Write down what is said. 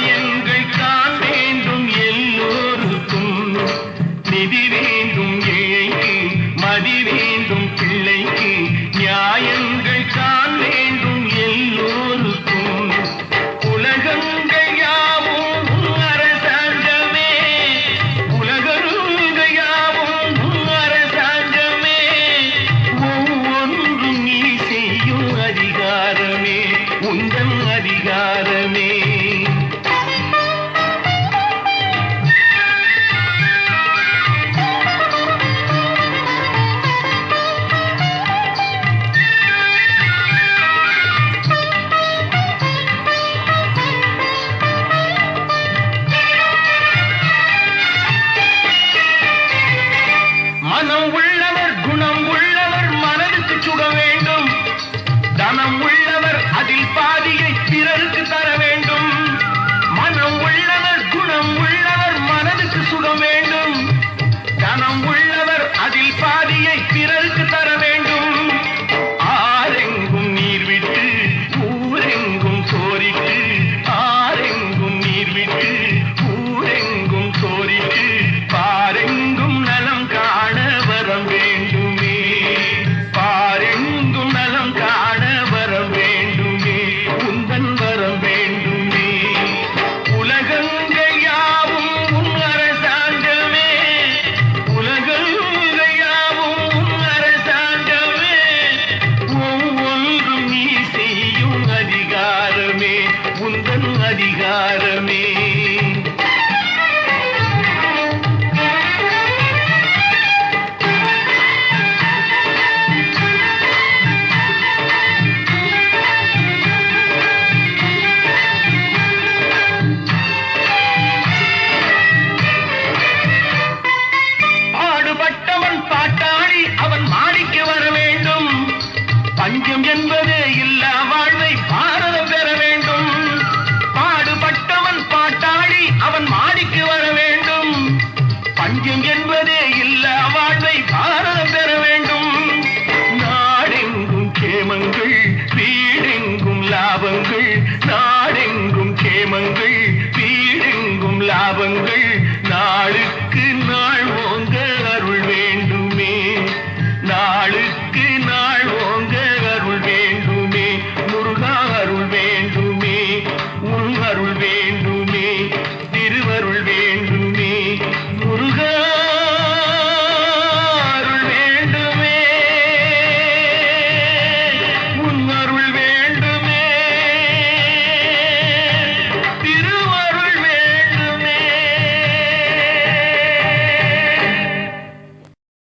காயங்கள் தான் வேண்டும் எல்லோருக்கும். நிதி வேண்டும் ஏழை மதி வேண்டும் Francisco Gomes. அதிகாரமே லாபங்கள் நாடெங்கும் கேமங்கள் வீடெங்கும் லாபங்கள் நாடு